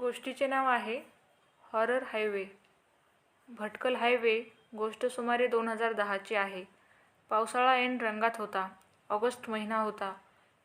गोष्टीचे नाव आहे horror highway. Bhatkal highway गोष्ट सुमारे दोन हजार दहाची आहे. पावसाळा ऐन रंगात होता. ऑगस्ट महिना होता.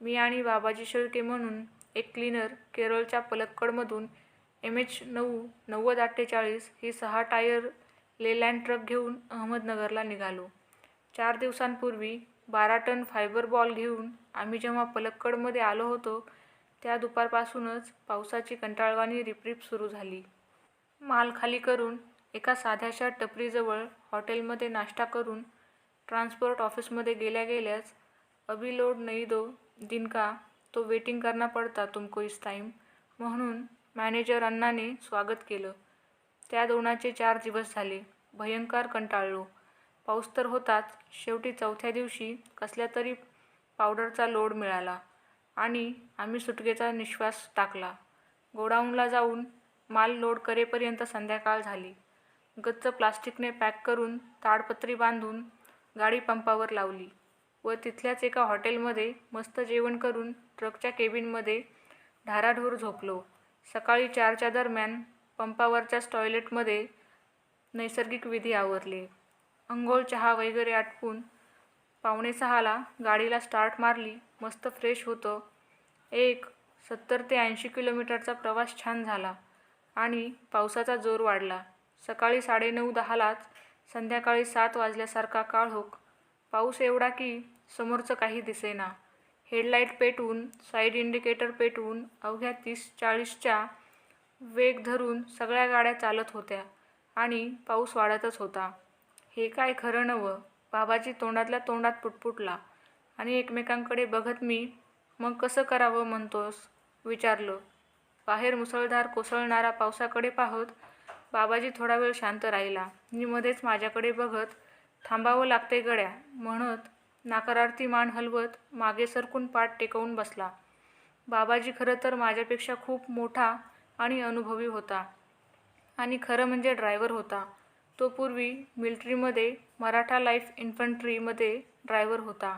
मी आणि बाबाजी शेळके म्हणून एक क्लीनर केरळच्या पलक्कडमधून एम एच नऊ नव्वद अठ्ठेचाळीस ही सहा टायर लेलँड ट्रक घेऊन अहमदनगरला निघालो. चार दिवसांपूर्वी बारा टन फायबर बॉल घेऊन आम्ही जेव्हा पलक्कडमध्ये आलो होतो त्या दुपारपासूनच पावसाची कंटाळवाणी रिपरिप सुरू झाली. माल खाली करून एका साध्याशा टपरीजवळ हॉटेलमध्ये नाश्ता करून ट्रान्सपोर्ट ऑफिसमध्ये गेल्या गेल्याच अभी लोड नहीं दो दिन का तो वेटिंग करना पडता तुमको इस टाईम म्हणून मॅनेजर अण्णाने स्वागत केलं. त्या दोनाचे चार दिवस झाले. भयंकर कंटाळलो. पाऊस तर होताच. शेवटी चौथ्या दिवशी कसल्या तरी पावडरचा लोड मिळाला. आणि आम्ही सुटकेचा निश्वास टाकला. गोडाऊनला जाऊन माल लोड करेपर्यंत संध्याकाळ झाली. गच्च प्लास्टिकने पॅक करून ताडपत्री बांधून गाडी पंपावर लावली व तिथल्याच एका हॉटेलमध्ये मस्त जेवण करून ट्रकच्या केबिनमध्ये ढाराढोर झोपलो. सकाळी चारच्या दरम्यान पंपावरच्याच टॉयलेटमध्ये नैसर्गिक विधी आवरले. अंघोळ चहा वगैरे आटपून पावणे सहाला गाडीला स्टार्ट मारली. मस्त फ्रेश होतं. एक सत्तर ते ऐंशी किलोमीटरचा प्रवास छान झाला आणि पावसाचा जोर वाढला. सकाळी साडेनऊ दहालाच संध्याकाळी सात वाजल्यासारखा काळोख. पाऊस एवढा की समोरचं काही दिसेना. हेडलाईट पेटवून साईड इंडिकेटर पेटवून अवघ्या तीस चाळीसच्या वेग धरून सगळ्या गाड्या चालत होत्या आणि पाऊस वाढतच होता. हे काय खरं नवं बाबाजी तोंडातल्या तोंडात पुटपुटला आणि एकमेकांकडे बघत मी मग कसं करावं म्हणतोस? विचारलं. बाहेर मुसळधार कोसळणारा पावसाकडे पाहत बाबाजी थोडा वेळ शांत राहिला. मी मध्येच माझ्याकडे बघत थांबावं लागते गड्या म्हणत नाकारार्थी मान हलवत मागे सरकून पाठ टेकवून बसला. बाबाजी खरं तर माझ्यापेक्षा खूप मोठा आणि अनुभवी होता आणि खरं म्हणजे ड्रायव्हर होता. तो पूर्वी मिल्ट्रीमध्ये मराठा लाईफ इन्फंट्रीमध्ये ड्रायव्हर होता.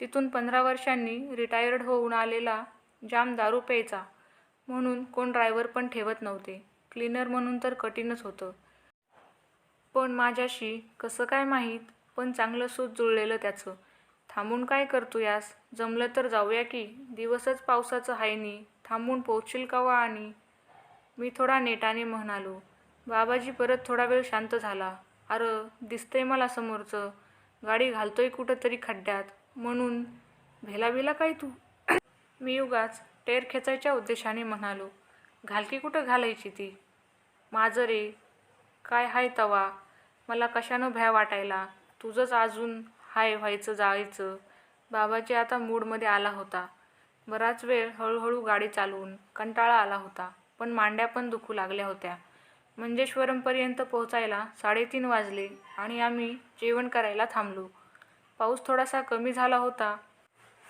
तिथून पंधरा वर्षांनी रिटायर्ड होऊन आलेला जाम दारू प्यायचा. म्हणून कोण ड्रायव्हर पण ठेवत नव्हते. क्लीनर म्हणून तर कठीणच होतं. पण माझ्याशी कसं काय माहीत? पण चांगलं सूत जुळलेलं त्याचं. थांबून काय करतो यास? जमलं तर जाऊया की. दिवसच पावसाचं आहे नी. थांबून पोचशील का वा आणि? मी थोडा नेटाने म्हणालो. बाबाजी परत थोडा वेळ शांत झाला. अरे दिसतंय मला समोरचं. गाडी घालतोय कुठं तरी खड्ड्यात. म्हणून भेलाबिला काय तू? मी उगाच टेर खेचायच्या उद्देशाने म्हणालो घालकी कुठं घालायची ती? माझं रे काय हाय तवा? मला कशानं भ्या वाटायला? तुझंच अजून हाय व्हायचं जायचं. बाबाजी आता मूडमध्ये आला होता. बराच वेळ हळूहळू गाडी चालवून कंटाळा आला होता पण मांड्या पण दुखू लागल्या होत्या. मंजेश्वरमपर्यंत पोहोचायला साडेतीन वाजले आणि आम्ही जेवण करायला थांबलो. पाऊस थोडासा कमी झाला होता.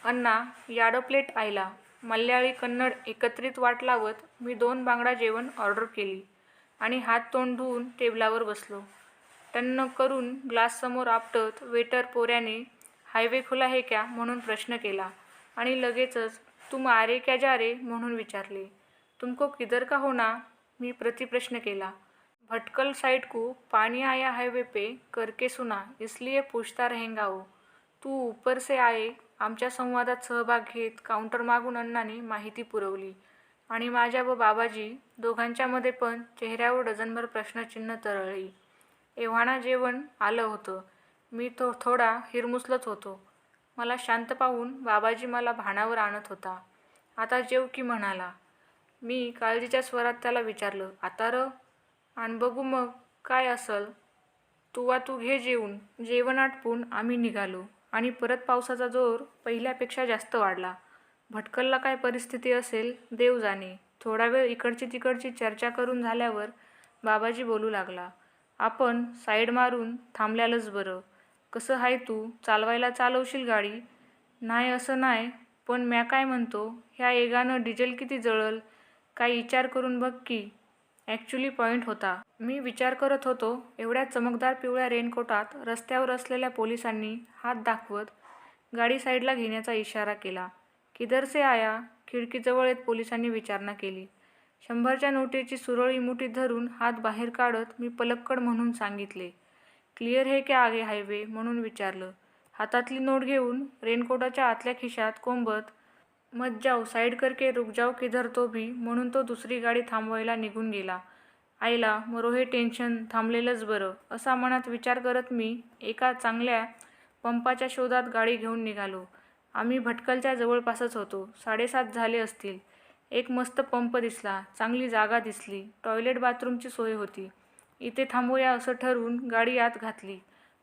अण्णा याडं प्लेट आयला मल्याळी कन्नड एकत्रित वाट लावत मी दोन बांगडा जेवण ऑर्डर केली आणि हात तोंड धुवून टेबलावर बसलो. टन्न करून ग्लाससमोर आपटत वेटर पोऱ्याने हायवे खुला हे क्या? म्हणून प्रश्न केला आणि लगेचच तुम आरे क्या जा रे? म्हणून विचारले. तुमको किधर का होना मी प्रतिप्रश्न केला. भटकल साइड को पानी आया हाईवे पे करके सुना इसलिए पूछता रहेंगा वो. तू ऊपर से आये आमच्या संवादात सहभाग घेत काउंटर मागून अण्णाने माहिती पुरवली. आणि माझ्या व बाबाजी दोघांच्यामध्ये पण चेहऱ्यावर डझनभर प्रश्नचिन्ह तरळली. एव्हाना जेवण आलं होतं. मी तो थोडा हिरमुसलत होतो. मला शांत पाहून बाबाजी मला भाणावर आणत होता. आता जेव की म्हणाला. मी काळजीच्या स्वरात त्याला विचारलं आता र? आणि बघू मग काय असल? तू वा तू घे जेवून. जेवण आटपून आम्ही निघालो. आणि परत पावसाचा जोर पहिल्यापेक्षा जास्त वाढला. भटकलला काय परिस्थिती असेल? देव जाणे. थोडा वेळ इकडची तिकडची चर्चा करून झाल्यावर बाबाजी बोलू लागला. आपण साईड मारून थांबल्यालंच बरं. कसं हाय तू? चालवायला चालवशील गाडी? नाही असं नाही. पण म्या काय म्हणतो? ह्या एगानं डिझेल किती जळल? काय विचार करून बघ की. ॲक्च्युली पॉईंट होता. मी विचार करत होतो एवढ्या चमकदार पिवळ्या रेनकोटात रस्त्यावर असलेल्या पोलिसांनी हात दाखवत गाडी साईडला घेण्याचा इशारा केला. किदरसे आया खिडकीजवळ येत पोलिसांनी विचारणा केली. शंभरच्या नोटेची सुरळी मुठीत धरून हात बाहेर काढत मी पलक्कड म्हणून सांगितले क्लिअर हे क्या आगे हायवे? म्हणून विचारलं. हातातली नोट घेऊन रेनकोटाच्या आतल्या खिशात कोंबत मत जाऊ साईड करके रुक जाऊ किधर तो भी. म्हणून तो दुसरी गाडी थांबवायला निघून गेला. आईला मरो हे टेन्शन थांबलेलंच बरं. असा मनात विचार करत मी एका चांगल्या पंपाच्या शोधात गाडी घेऊन निघालो. आम्ही भटकलच्या जवळपासच होतो. साडेसात झाले असतील. एक मस्त पंप दिसला. चांगली जागा दिसली. टॉयलेट बाथरूमची सोय होती. इथे थांबूया असं ठरवून गाडी आत घातली.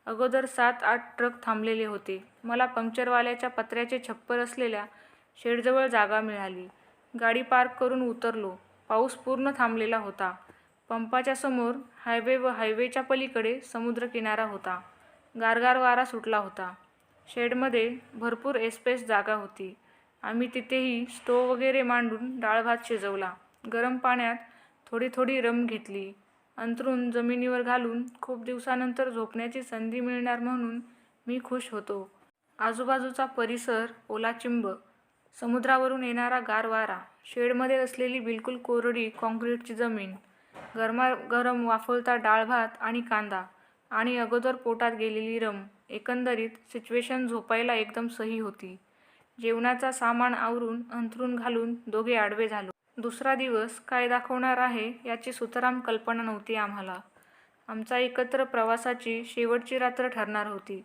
अगोदर सात आठ ट्रक थांबलेले होते. मला पंक्चरवाल्याच्या पत्र्याचे छप्पर असलेल्या शेडजवळ जागा मिळाली. गाडी पार्क करून उतरलो. पाऊस पूर्ण थांबलेला होता. पंपाच्या समोर हायवे व हायवेच्या पलीकडे समुद्रकिनारा होता. गारगार वारा सुटला होता. शेडमध्ये भरपूर एस्पेस जागा होती. आम्ही तिथेही स्टोव वगैरे मांडून डाळ भात शिजवला. गरम पाण्यात थोडी थोडी रम घेतली. अंतरून जमिनीवर घालून खूप दिवसानंतर झोपण्याची संधी मिळणार म्हणून मी खुश होतो. आजूबाजूचा परिसर ओलाचिंब समुद्रावरून येणारा गार वारा शेडमध्ये असलेली बिलकुल कोरडी काँक्रीटची जमीन गरमागरम वाफवता डाळ भात आणि कांदा आणि अगोदर पोटात गेलेली रम एकंदरीत सिच्युएशन झोपायला एकदम सही होती. जेवणाचा सामान आवरून अंथरून घालून दोघे आडवे झालो. दुसरा दिवस काय दाखवणार आहे याची सुतराम कल्पना नव्हती आम्हाला. आमचा एकत्र प्रवासाची शेवटची रात्र ठरणार होती.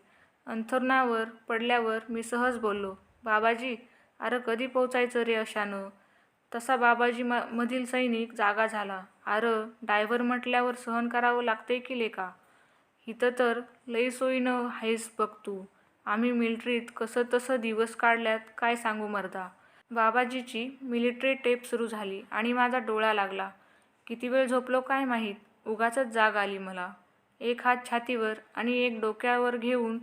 अंथरुणावर पडल्यावर मी सहज बोललो बाबाजी अरे कधी पोचायचं रे अशानं? तसा बाबाजी म मधील सैनिक जागा झाला. अरं डायव्हर म्हटल्यावर सहन करावं लागते की लेका इथं तर लई सोयीनं हायस बघ तू. आम्ही मिलिटरीत कसं तसं दिवस काढल्यात काय सांगू मर्दा? बाबाजीची मिलिटरी टेप सुरू झाली आणि माझा डोळा लागला. किती वेळ झोपलो काय माहीत? उगाचच जाग आली मला. एक हात छातीवर आणि एक डोक्यावर घेऊन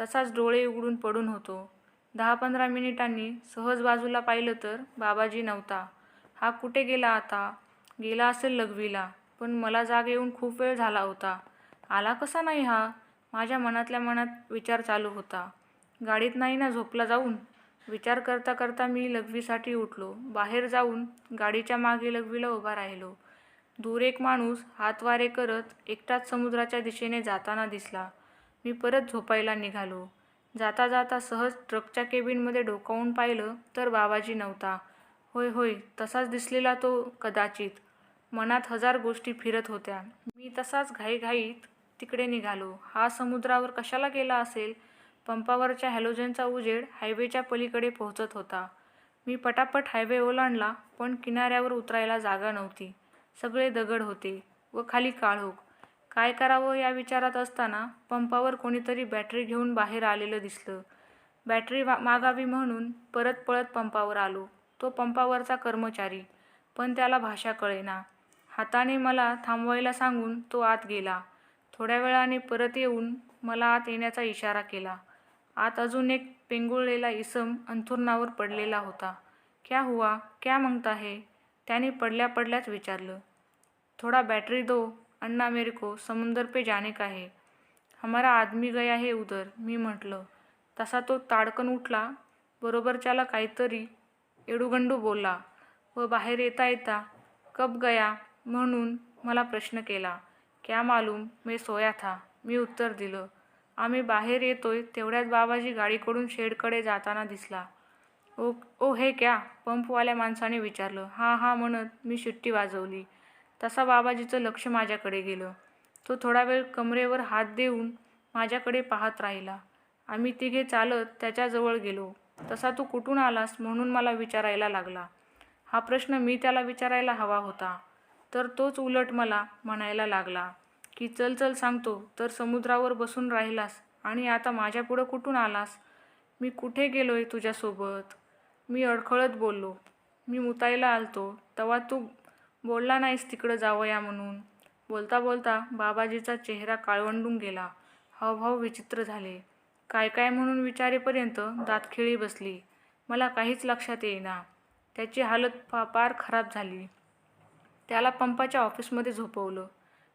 तसाच डोळे उघडून पडून होतो. दहा पंधरा मिनिटांनी सहज बाजूला पाहिलं तर बाबाजी नव्हता. हा कुठे गेला आता? गेला असेल लघवीला पण मला जाग येऊन खूप वेळ झाला होता. आला कसा नाही हा? माझ्या मनातल्या मनात विचार चालू होता. गाडीत नाही ना झोपला जाऊन? विचार करता करता मी लघवीसाठी उठलो. बाहेर जाऊन गाडीच्या मागे लघवीला उभा राहिलो. दूर एक माणूस हातवारे करत एकटाच समुद्राच्या दिशेने जाताना दिसला. मी परत झोपायला निघालो. जाता जाता सहज ट्रकच्या केबिनमध्ये डोकावून पाहिलं तर बाबाजी नव्हता. होय होय तसाच दिसलेला तो कदाचित. मनात हजार गोष्टी फिरत होत्या. मी तसाच घाईघाईत तिकडे निघालो. हा समुद्रावर कशाला गेला असेल? पंपावरच्या हॅलोजनचा उजेड हायवेच्या पलीकडे पोहोचत होता. मी पटापट हायवे ओलांडला पण किनाऱ्यावर उतरायला जागा नव्हती. सगळे दगड होते व खाली काळोख. काय करावं या विचारात असताना पंपावर कोणीतरी बॅटरी घेऊन बाहेर आलेलं दिसलं. बॅटरी वा मागावी म्हणून परत पळत पंपावर आलो. तो पंपावरचा कर्मचारी. पण त्याला भाषा कळेना. हाताने मला थांबवायला सांगून तो आत गेला. थोड्या वेळाने परत येऊन मला आत येण्याचा इशारा केला. आत अजून एक पेंगुळलेला इसम अंथुरणावर पडलेला होता. क्या हुआ? क्या मागता हे? त्याने पडल्या पडल्याच विचारलं. थोडा बॅटरी दो. अन्ना मेरे को समुंदर पे जाने का है. हमारा आदमी गया है उधर मी म्हटलं. तसा तो ताडकन उठला. बरोबरच्याला काहीतरी एडूगंडू बोलला. व बाहेर येता येता कब गया? म्हणून मला प्रश्न केला. क्या मालूम मैं सोया था मी उत्तर दिलं. आम्ही बाहेर येतोय तेवढ्यात बाबाजी गाडीकडून शेडकडे जाताना दिसला. ओ ओ हे क्या? पंपवाल्या माणसाने विचारलं. हां हां म्हणत मी शिट्टी वाजवली. तसा बाबाजीचं लक्ष माझ्याकडे गेलं. तो थोडा वेळ कमरेवर हात देऊन माझ्याकडे पाहत राहिला. आम्ही तिघे चालत त्याच्याजवळ गेलो. तसा तू कुठून आलास म्हणून मला विचारायला लागला. हा प्रश्न मी त्याला विचारायला हवा होता. तर तोच उलट मला म्हणायला लागला की चल चल सांगतो. तर समुद्रावर बसून राहिलास आणि आता माझ्यापुढं कुठून आलास? मी कुठे गेलो आहे तुझ्यासोबत? मी अडखळत बोललो. मी मुतायला आलतो. तेव्हा तू बोलला नाहीस तिकडं जावया म्हणून. बोलता बोलता बाबाजीचा चेहरा काळवंडून गेला. हावभाव विचित्र झाले. काय काय म्हणून विचारेपर्यंत दातखिळी बसली. मला काहीच लक्षात येईना. त्याची हालत फा फार खराब झाली. त्याला पंपाच्या ऑफिसमध्ये झोपवलं.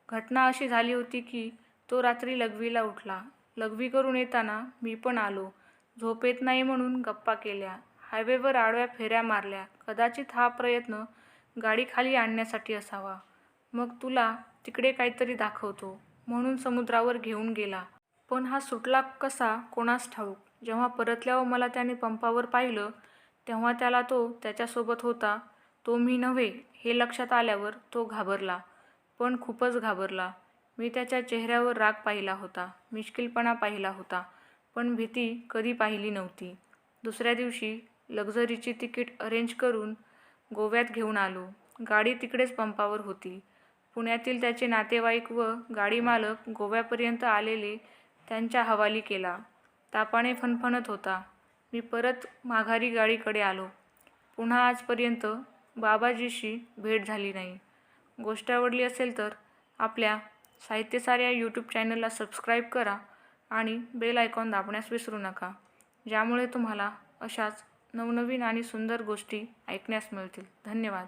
घटना अशी झाली होती की तो रात्री लघवीला उठला. लघवी करून येताना मी पण आलो. झोप येत नाही म्हणून गप्पा केल्या. हायवेवर आडव्या फेऱ्या मारल्या. कदाचित हा प्रयत्न गाडी खाली आणण्यासाठी असावा. मग तुला तिकडे काहीतरी दाखवतो. म्हणून समुद्रावर घेऊन गेला. पण हा सुटला कसा कोणास ठाऊक. जेव्हा परतल्यावर मला त्याने पंपावर पाहिलं तेव्हा त्याला तो त्याच्यासोबत होता. तो मी नव्हे हे लक्षात आल्यावर तो घाबरला. पण खूपच घाबरला. मी त्याच्या चेहऱ्यावर राग पाहिला होता. मिश्किलपणा पाहिला होता. पण भीती कधी पाहिली नव्हती. दुसऱ्या दिवशी लक्झरीची तिकीट अरेंज करून गोव्यात घेऊन आलो. गाडी तिकडेच पंपावर होती. पुण्यातील त्याचे नातेवाईक व गाडी मालक गोव्यापर्यंत आलेले त्यांच्या हवाली केला. तापाने फणफणत होता. मी परत माघारी गाडीकडे आलो. पुन्हा आजपर्यंत बाबाजीशी भेट झाली नाही. गोष्ट आवडली असेल तर आपल्या साहित्यसार या यूट्यूब चॅनलला सबस्क्राईब करा आणि बेल आयकॉन दाबण्यास विसरू नका. ज्यामुळे तुम्हाला अशाच नवनवीन आणि सुंदर गोष्टी ऐकण्यास मिळतील. धन्यवाद.